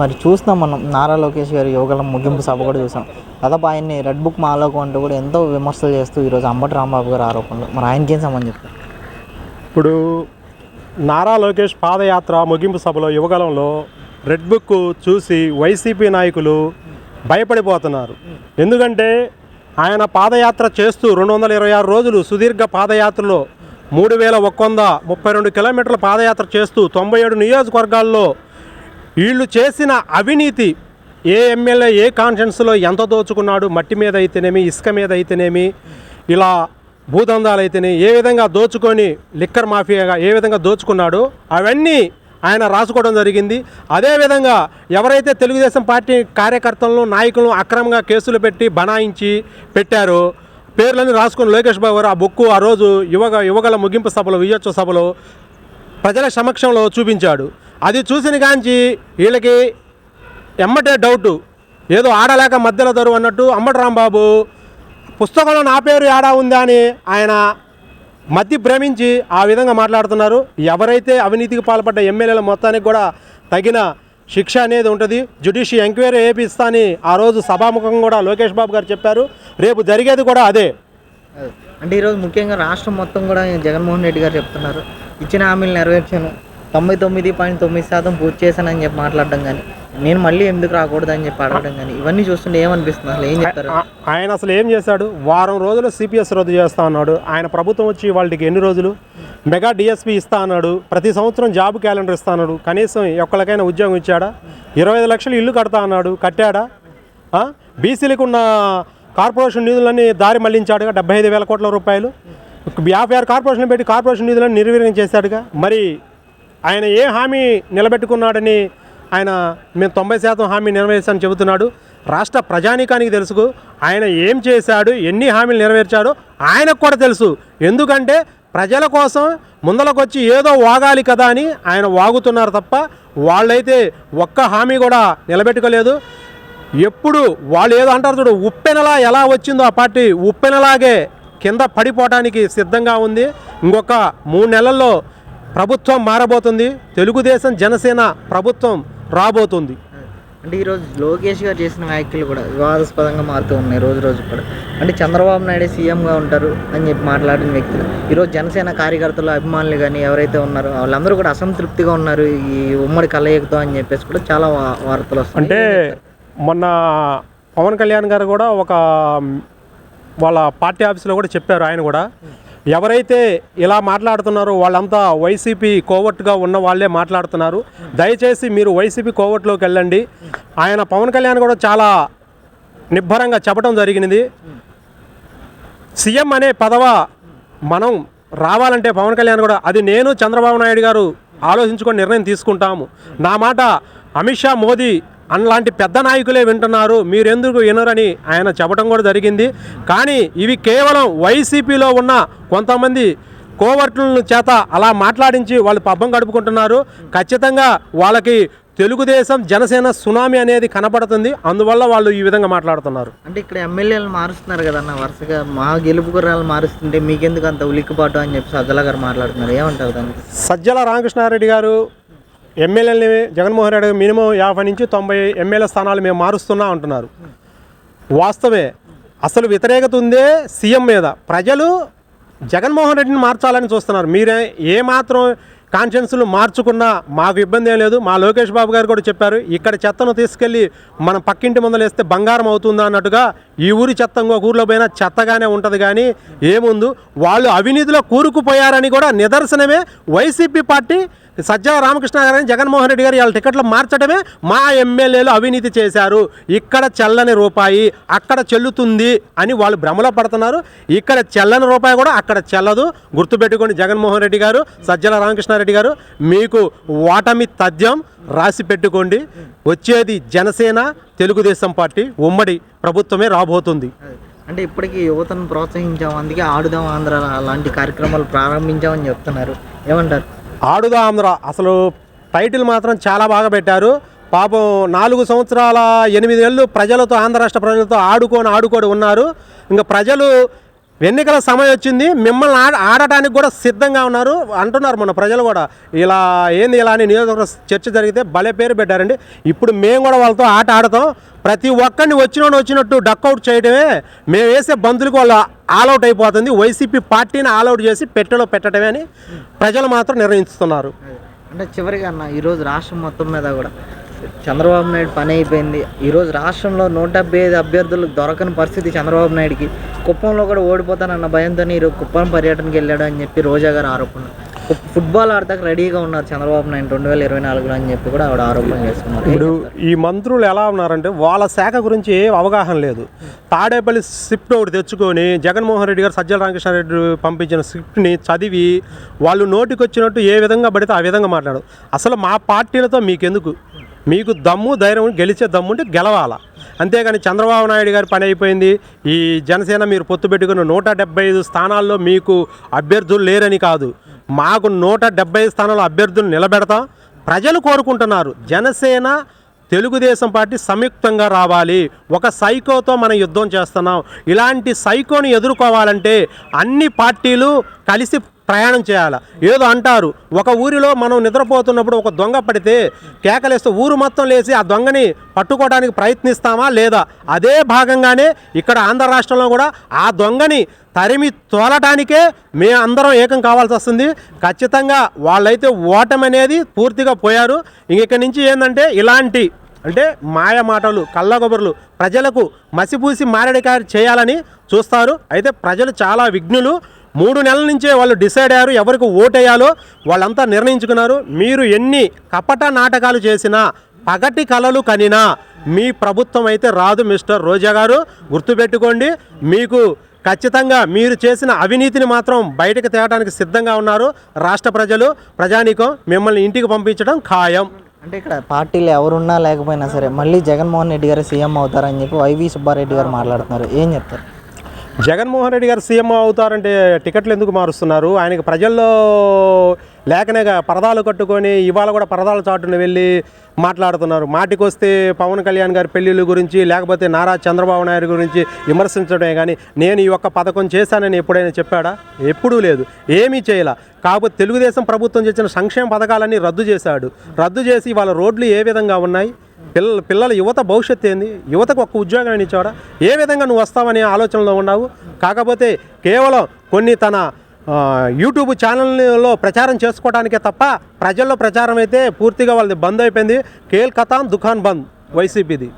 మరి చూస్తాం మనం. నారా లోకేష్ గారి యోగల ముగింపు సభ కూడా చూసాం. దాదాపు ఆయన్ని రెడ్ బుక్ మాలోకు అంటూ కూడా ఎంతో విమర్శలు చేస్తూ ఈరోజు అంబటి రాంబాబు గారు ఆరోపణలు. మరి ఆయనకేం సంబంధం చెప్తారు ఇప్పుడు నారా లోకేష్ పాదయాత్ర ముగింపు సభలో యువగలంలో రెడ్ బుక్ చూసి వైసీపీ నాయకులు భయపడిపోతున్నారు. ఎందుకంటే ఆయన పాదయాత్ర చేస్తూ రెండు వందల ఇరవై ఆరు రోజులు సుదీర్ఘ పాదయాత్రలో మూడు వేల ఒక్క వంద ముప్పై రెండు కిలోమీటర్ల పాదయాత్ర చేస్తూ తొంభై ఏడు నియోజకవర్గాల్లో వీళ్ళు చేసిన అవినీతి ఏ ఎమ్మెల్యే ఏ కాన్షియన్స్లో ఎంత దోచుకున్నాడు మట్టి మీద అయితేనేమి ఇసుక మీద అయితేనేమి ఇలా భూదందాలు అయితేనే ఏ విధంగా దోచుకొని లిక్కర్ మాఫియాగా ఏ విధంగా దోచుకున్నాడో అవన్నీ ఆయన రాసుకోవడం జరిగింది. అదేవిధంగా ఎవరైతే తెలుగుదేశం పార్టీ కార్యకర్తలను నాయకులను అక్రమంగా కేసులు పెట్టి బనాయించి పెట్టారో పేర్లను రాసుకుని లోకేష్ బాబు గారు ఆ బొక్కు ఆ రోజు యువగ యువగల ముగింపు సభలో విజయోత్సవ సభలో ప్రజల సమక్షంలో చూపించాడు. అది చూసిన కాంచి వీళ్ళకి ఎమ్మటే డౌటు ఏదో ఆడలేక మధ్యలో దొరువు అన్నట్టు అమ్మటి రాంబాబు పుస్తకంలో నా పేరు ఏడా ఉందా? అని ఆయన మధ్య భ్రమించి ఆ విధంగా మాట్లాడుతున్నారు. ఎవరైతే అవినీతికి పాల్పడ్డ ఎమ్మెల్యేల మొత్తానికి కూడా తగిన శిక్ష అనేది ఉంటుంది. జ్యుడిషియల్ ఎంక్వైరీ వేపిస్తా అని ఆ రోజు సభాముఖం కూడా లోకేష్ బాబు గారు చెప్పారు. రేపు జరిగేది కూడా అదే. అంటే ఈరోజు ముఖ్యంగా రాష్ట్రం మొత్తం కూడా జగన్మోహన్ రెడ్డి గారు చెప్తున్నారు. ఇచ్చిన హామీలు నెరవేర్చాను. తొంభై తొమ్మిది పాయింట్ తొమ్మిది శాతం పూర్తి చేశానని చెప్పి మాట్లాడడం కానీ నేను మళ్ళీ ఎందుకు రాకూడదు అని చెప్పి అడగడం కానీ ఇవన్నీ చూస్తుంటే ఏమనిపిస్తుంది? అసలు ఏం చెప్తారు? ఆయన అసలు ఏం చేశాడు? వారం రోజులు సిపిఎస్ రద్దు చేస్తా అన్నాడు. ఆయన ప్రభుత్వం వచ్చి వాళ్ళకి ఎన్ని రోజులు? మెగా డిఎస్పి ఇస్తా అన్నాడు. ప్రతి సంవత్సరం జాబ్ క్యాలెండర్ ఇస్తా అన్నాడు. కనీసం ఒక్కళ్ళకైనా ఉద్యోగం ఇచ్చాడా? ఇరవై ఐదు లక్షలు ఇల్లు కడతా అన్నాడు. కట్టాడా? బీసీలకు ఉన్న కార్పొరేషన్ నిధులన్నీ దారి మళ్ళించాడుగా డెబ్బై ఐదు వేల కోట్ల రూపాయలు. యాభై ఆరు కార్పొరేషన్ పెట్టి కార్పొరేషన్ నిధులను నిర్వీర్యం చేశాడుగా. మరి ఆయన ఏ హామీ నిలబెట్టుకున్నాడని ఆయన మేము తొంభై శాతం హామీ నెరవేర్చామని చెబుతున్నాడు. రాష్ట్ర ప్రజానీకానికి తెలుసు ఆయన ఏం చేశాడు ఎన్ని హామీలు నెరవేర్చాడో ఆయనకు కూడా తెలుసు. ఎందుకంటే ప్రజల కోసం ముందలకొచ్చి ఏదో వాగాలి కదా అని ఆయన వాగుతున్నారు తప్ప వాళ్ళైతే ఒక్క హామీ కూడా నిలబెట్టుకోలేదు. ఎప్పుడు వాళ్ళు ఏదో అంటారు చూడు ఉప్పెనలా ఎలా వచ్చిందో ఆ పార్టీ ఉప్పెనలాగే కింద పడిపోవడానికి సిద్ధంగా ఉంది. ఇంకొక మూడు నెలల్లో ప్రభుత్వం మారబోతుంది. తెలుగుదేశం జనసేన ప్రభుత్వం రాబోతుంది. అంటే ఈరోజు లోకేష్ గారు చేసిన వ్యాఖ్యలు కూడా వివాదాస్పదంగా మారుతూ ఉన్నాయి రోజు రోజు కూడా. అంటే చంద్రబాబు నాయుడు సీఎంగా ఉంటారు అని చెప్పి మాట్లాడిన వ్యక్తులు. ఈరోజు జనసేన కార్యకర్తలు అభిమానులు కానీ ఎవరైతే ఉన్నారో వాళ్ళందరూ కూడా అసంతృప్తిగా ఉన్నారు ఈ ఉమ్మడి కలయికతో అని చెప్పేసి కూడా చాలా వార్తలు వస్తాయి అంటే మొన్న పవన్ కళ్యాణ్ గారు కూడా ఒక వాళ్ళ పార్టీ ఆఫీస్లో కూడా చెప్పారు ఆయన కూడా. ఎవరైతే ఇలా మాట్లాడుతున్నారో వాళ్ళంతా వైసీపీ కోవర్ట్గా ఉన్న వాళ్ళే మాట్లాడుతున్నారు. దయచేసి మీరు వైసీపీ కోవర్ట్లోకి వెళ్ళండి. ఆయన పవన్ కళ్యాణ్ కూడా చాలా నిబ్బరంగా చెప్పడం జరిగినది. సీఎం అనే పదవ మనం రావాలంటే పవన్ కళ్యాణ్ కూడా అది నేను చంద్రబాబు నాయుడు గారు ఆలోచించుకొని నిర్ణయం తీసుకుంటాము. నా మాట అమిత్ షా మోదీ అలాంటి పెద్ద నాయకులే వింటున్నారు. మీరెందుకు వినరని ఆయన చెప్పడం కూడా జరిగింది. కానీ ఇవి కేవలం వైసీపీలో ఉన్న కొంతమంది కోవర్టుల చేత అలా మాట్లాడించి వాళ్ళు పబ్బం గడుపుకుంటున్నారు. ఖచ్చితంగా వాళ్ళకి తెలుగుదేశం జనసేన సునామీ అనేది కనపడుతుంది. అందువల్ల వాళ్ళు ఈ విధంగా మాట్లాడుతున్నారు. అంటే ఇక్కడ ఎమ్మెల్యేలు మారుస్తున్నారు కదన్న వరుసగా మా గెలుపు గుర్రాలు మారుస్తుంటే మీకెందుకు అంత ఉలిక్కిపాటు అని చెప్పి సజ్జల గారు మాట్లాడుతున్నారు. ఏమంటారు దానికి? సజ్జల రామకృష్ణారెడ్డి గారు ఎమ్మెల్యేలని జగన్మోహన్ రెడ్డి మినిమం యాభై నుంచి తొంభై ఎమ్మెల్యే స్థానాలు మేము మారుస్తున్నా అంటున్నారు. వాస్తవే అసలు వ్యతిరేకత ఉందే సీఎం మీద. ప్రజలు జగన్మోహన్ రెడ్డిని మార్చాలని చూస్తున్నారు. మీరే ఏమాత్రం కాన్షియన్స్లు మార్చుకున్నా మాకు ఇబ్బంది ఏం లేదు. మా లోకేష్ బాబు గారు కూడా చెప్పారు ఇక్కడ చెత్తను తీసుకెళ్ళి మనం పక్కింటి ముందలు వేస్తే బంగారం అవుతుందా అన్నట్టుగా ఈ ఊరి చెత్త ఇంకొక ఊర్లో పోయినా చెత్తగానే ఉంటుంది కానీ ఏముందు. వాళ్ళు అవినీతిలో కూరుకుపోయారని కూడా నిదర్శనమే. వైసీపీ పార్టీ సజ్జల రామకృష్ణ గారిని జగన్మోహన్ రెడ్డి గారు వాళ్ళ టికెట్లు మార్చడమే మా ఎమ్మెల్యేలు అవినీతి చేశారు. ఇక్కడ చెల్లని రూపాయి అక్కడ చెల్లుతుంది అని వాళ్ళు భ్రమలో పడుతున్నారు. ఇక్కడ చెల్లని రూపాయి కూడా అక్కడ చెల్లదు. గుర్తుపెట్టుకోండి జగన్మోహన్ రెడ్డి గారు సజ్జల రామకృష్ణారెడ్డి గారు మీకు ఓటమి తథ్యం రాసి పెట్టుకోండి. వచ్చేది జనసేన తెలుగుదేశం పార్టీ ఉమ్మడి ప్రభుత్వమే రాబోతుంది. అంటే ఇప్పటికీ యువతను ప్రోత్సహించాం అందుకే ఆడుదాం ఆంధ్ర లాంటి కార్యక్రమాలు ప్రారంభించామని చెప్తున్నారు. ఏమంటారు? ఆడుదా ఆంధ్ర అసలు టైటిల్ మాత్రం చాలా బాగా పెట్టారు. పాపం నాలుగు సంవత్సరాల ఎనిమిది ఏళ్ళు ప్రజలతో ఆంధ్ర రాష్ట్ర ప్రజలతో ఆడుకొని ఆడుకొని ఉన్నారు. ఇంకా ప్రజలు ఎన్నికల సమయం వచ్చింది. మిమ్మల్ని ఆడ ఆడటానికి కూడా సిద్ధంగా ఉన్నారు. అంటున్నారు మన ప్రజలు కూడా. ఇలా ఏంది ఇలా అని నియోజకవర్గ చర్చ జరిగితే భలే పేరు పెట్టారండి. ఇప్పుడు మేము కూడా వాళ్ళతో ఆట ఆడతాం. ప్రతి ఒక్కరిని వచ్చినోడు వచ్చినట్టు డక్అవుట్ చేయడమే మేము వేసే బంధువులకు వాళ్ళు ఆల్అవుట్ అయిపోతుంది. వైసీపీ పార్టీని ఆల్అవుట్ చేసి పెట్టెలో పెట్టడమే అని ప్రజలు మాత్రం నిర్ణయిస్తున్నారు అంటే చివరిగా అన్న ఈరోజు రాష్ట్రం మొత్తం మీద కూడా చంద్రబాబు నాయుడు పని అయిపోయింది. ఈరోజు రాష్ట్రంలో నూట డెబ్బై ఐదు అభ్యర్థులు దొరకని పరిస్థితి చంద్రబాబు నాయుడుకి. కుప్పంలో కూడా ఓడిపోతానన్న భయంతో ఈరోజు కుప్పం పర్యటనకి వెళ్ళాడు అని చెప్పి రోజా గారు ఆరోపణ. ఫుట్బాల్ ఆడతాక రెడీగా ఉన్నారు చంద్రబాబు నాయుడు రెండు వేల ఇరవై నాలుగులో అని చెప్పి కూడా ఆవిడ ఆరోపణ చేస్తున్నారు. ఇప్పుడు ఈ మంత్రులు ఎలా ఉన్నారంటే వాళ్ళ శాఖ గురించి అవగాహన లేదు. తాడేపల్లి స్క్రిప్ట్ ఒకటి తెచ్చుకొని జగన్మోహన్ రెడ్డి గారు సజ్జల రామకృష్ణారెడ్డి పంపించిన స్క్రిప్ట్ని చదివి వాళ్ళు నోటికి వచ్చినట్టు ఏ విధంగా పడితే ఆ విధంగా మాట్లాడు. అసలు మా పార్టీలతో మీకెందుకు? మీకు దమ్ము ధైర్యం గెలిచే దమ్ము ఉంటే గెలవాలా. అంతేగాని చంద్రబాబు నాయుడు గారి పని అయిపోయింది. ఈ జనసేన మీరు పొత్తు పెట్టుకున్న నూట డెబ్బై ఐదు స్థానాల్లో మీకు అభ్యర్థులు లేరని కాదు. మాకు నూట డెబ్బై ఐదు స్థానాల్లో అభ్యర్థులు నిలబెడతాం. ప్రజలు కోరుకుంటున్నారు జనసేన తెలుగుదేశం పార్టీ సంయుక్తంగా రావాలి. ఒక సైకోతో మనం యుద్ధం చేస్తున్నాం. ఇలాంటి సైకోని ఎదుర్కోవాలంటే అన్ని పార్టీలు కలిసి ప్రయాణం చేయాలి? ఏదో అంటారు. ఒక ఊరిలో మనం నిద్రపోతున్నప్పుడు ఒక దొంగ పడితే కేకలేస్తే ఊరు మొత్తం లేచి ఆ దొంగని పట్టుకోవడానికి ప్రయత్నిస్తామా లేదా? అదే భాగంగానే ఇక్కడ ఆంధ్ర రాష్ట్రంలో కూడా ఆ దొంగని తరిమి తోలటానికే మే అందరం ఏకం కావాల్సి వస్తుంది. ఖచ్చితంగా వాళ్ళైతే ఓటమి అనేది పూర్తిగా పోయారు. ఇంక ఇక్కడి నుంచి ఏంటంటే ఇలాంటి అంటే మాయ మాటలు కళ్ళగొబరులు ప్రజలకు మసిపూసి మారడికాయ చేయాలని చూస్తారు. అయితే ప్రజలు చాలా విఘ్నులు. మూడు నెలల నుంచే వాళ్ళు డిసైడ్ అయ్యారు ఎవరికి ఓటేయాలో. వాళ్ళంతా నిర్ణయించుకున్నారు. మీరు ఎన్ని కపట నాటకాలు చేసినా పగటి కలలు కనినా మీ ప్రభుత్వం అయితే రాదు మిస్టర్ రోజా గారు. గుర్తుపెట్టుకోండి మీకు ఖచ్చితంగా మీరు చేసిన అవినీతిని మాత్రం బయటకు తేవడానికి సిద్ధంగా ఉన్నారు రాష్ట్ర ప్రజలు. ప్రజానీకం మిమ్మల్ని ఇంటికి పంపించడం ఖాయం. అంటే ఇక్కడ పార్టీలు ఎవరున్నా లేకపోయినా సరే మళ్ళీ జగన్మోహన్ రెడ్డి గారు సీఎం అవుతారని చెప్పి వైవి సుబ్బారెడ్డి గారు మాట్లాడుతున్నారు. ఏం చెప్తారు? జగన్మోహన్ రెడ్డి గారు సీఎం అవుతారంటే టికెట్లు ఎందుకు మారుస్తున్నారు? ఆయనకి ప్రజల్లో లేకనే పరదాలు కట్టుకొని ఇవాళ కూడా పరదాల చాటున వెళ్ళి మాట్లాడుతున్నారు. మాటికొస్తే పవన్ కళ్యాణ్ గారి పెళ్ళిళ్ళ గురించి లేకపోతే నారా చంద్రబాబు నాయుడు గురించి విమర్శించడమే కానీ నేను ఈ యొక్క పథకం చేశానని ఎప్పుడైనా చెప్పాడా? ఎప్పుడూ లేదు. ఏమీ చేయలే. కాకపోతే తెలుగుదేశం ప్రభుత్వం చేసిన సంక్షేమ పథకాలన్నీ రద్దు చేశాడు. రద్దు చేసి వాళ్ళ రోడ్లు ఏ విధంగా ఉన్నాయి? పిల్ల పిల్లల యువత భవిష్యత్తు ఏంది? యువతకు ఒక్క ఉద్యోగం ఇచ్చాడా ఏ విధంగా నువ్వు వస్తావనే ఆలోచనలో ఉన్నావు? కాకపోతే కేవలం కొన్ని తన యూట్యూబ్ ఛానల్లో ప్రచారం చేసుకోవడానికే తప్ప ప్రజల్లో ప్రచారం అయితే పూర్తిగా వాళ్ళది బంద్ అయిపోయింది. కేల్ కథాన్ దుకాన్ బంద్ వైసీపీది.